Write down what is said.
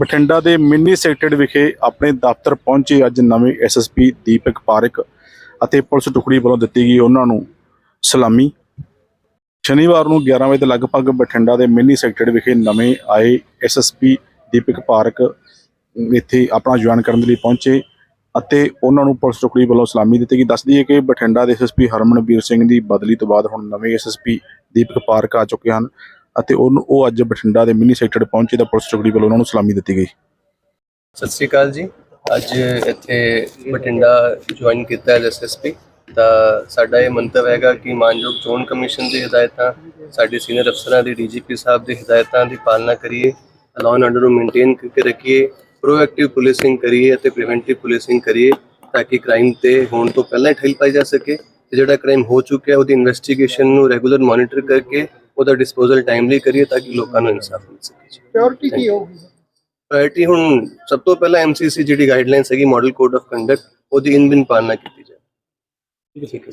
ਬਠਿੰਡਾ ਦੇ mini sector ਵਿਖੇ ਆਪਣੇ ਦਫ਼ਤਰ ਪਹੁੰਚੇ ਅੱਜ ਨਵੇਂ ਐਸਐਸਪੀ ਦੀਪਕ ਪਾਰਕ ਅਤੇ ਪੁਲਿਸ ਟੁਕੜੀ ਵੱਲੋਂ ਦਿੱਤੀ ਗਈ ਉਹਨਾਂ ਨੂੰ ਸਲਾਮੀ। ਸ਼ਨੀਵਾਰ ਨੂੰ 11 ਵਜੇ ਦੇ ਲਗਭਗ ਬਠਿੰਡਾ ਦੇ ਮਿੰਨੀ ਸੈਕਟਰ ਵਿਖੇ ਨਵੇਂ ਆਏ ਐਸਐਸਪੀ ਦੀਪਕ ਪਾਰਕ ਇੱਥੇ ਆਪਣਾ ਜੁਆਇਨ ਕਰਨ ਦੇ ਲਈ ਪਹੁੰਚੇ ਅਤੇ ਉਹਨਾਂ ਨੂੰ ਪੁਲਿਸ ਟੁਕੜੀ ਵੱਲੋਂ ਸਲਾਮੀ ਦਿੱਤੀ ਗਈ। ਦੱਸਦੀ ਹੈ ਕਿ ਬਠਿੰਡਾ ਦੇ ਐਸਐਸਪੀ ਹਰਮਨਵੀਰ ਸਿੰਘ ਦੀ ਬਦਲੀ ਤੋਂ ਬਾਅਦ ਹੁਣ ਨਵੇਂ ਐਸਐਸਪੀ ਦੀਪਕ ਪਾਰਕ ਆ ਚੁੱਕੇ ਹਨ। ਅਤੇ ਉਹਨੂੰ ਉਹ ਅੱਜ ਬਠਿੰਡਾ ਦੇ ਮਿੰਨੀ ਸੈਕਟਰ ਪਹੁੰਚੇ ਤਾਂ ਪੁਲਿਸ ਟੁਕੜੀ ਵੱਲੋਂ ਉਹਨਾਂ ਨੂੰ ਸਲਾਮੀ ਦਿੱਤੀ ਗਈ। ਸਤਿ ਸ਼੍ਰੀ ਅਕਾਲ ਜੀ। ਅੱਜ ਇੱਥੇ ਬਠਿੰਡਾ ਜੁਆਇਨ ਕੀਤਾ ਹੈ ਐਸਐਸਪੀ ਤਾਂ ਸਾਡਾ ਇਹ ਮੰਤਵ ਹੈਗਾ ਕਿ ਮਾਨਯੋਗ ਚੋਣ ਕਮਿਸ਼ਨ ਦੀ ਹਦਾਇਤਾਂ, ਸਾਡੇ ਸੀਨੀਅਰ ਅਫਸਰਾਂ ਦੀ ਡੀਜੀਪੀ ਸਾਹਿਬ ਦੀ ਹਦਾਇਤਾਂ ਦੀ ਪਾਲਣਾ ਕਰੀਏ ਲਾਅ ਐਂਡ ਆਰਡਰ ਨੂੰ ਮੇਨਟੇਨ ਕਰਕੇ ਰੱਖੀਏ ਪ੍ਰੋਐਕਟਿਵ ਪੁਲਿਸਿੰਗ ਕਰੀਏ ਅਤੇ ਪ੍ਰੀਵੈਂਟਿਵ ਪੁਲਿਸਿੰਗ ਕਰੀਏ ਤਾਂ ਕਿ ਕ੍ਰਾਈਮ ਤੇ ਹੋਣ ਤੋਂ ਪਹਿਲਾਂ ਹੀ ਠੱਲ ਪਾਈ ਜਾ ਸਕੇ। ਤੇ ਜਿਹੜਾ ਕ੍ਰਾਈਮ ਹੋ ਚੁੱਕਿਆ, ਉਹਦੀ ਇਨਵੈਸਟੀਗੇਸ਼ਨ ਨੂੰ ਰੈਗੂਲਰ ਮੋਨੀਟਰ ਕਰਕੇ ਉਹਦਾ ਡਿਸਪੋਜ਼ਲ ਟਾਈਮਲੀ ਕਰੀਏ ਤਾਂ ਕਿ ਲੋਕਾਂ ਨੂੰ ਇਨਸਾਫ ਮਿਲ ਸਕੇ ਜੀ। ਸਿਕਿਉਰਿਟੀ ਕੀ ਹੋਊਗੀ ਪ੍ਰਾਇੋਰਟੀ ਹੁਣ ਸਭ ਤੋਂ ਪਹਿਲਾਂ ਐਮਸੀਸੀ ਜਿਹੜੀ ਗਾਈਡਲਾਈਨਸ ਹੈਗੀ ਮਾਡਲ ਕੋਡ ਆਫ ਕੰਡਕਟ ਉਹਦੀ ਇਨ ਬਿਨ ਪਾਲਣਾ ਕੀਤੀ ਜਾਏ। ਠੀਕ ਹੈ।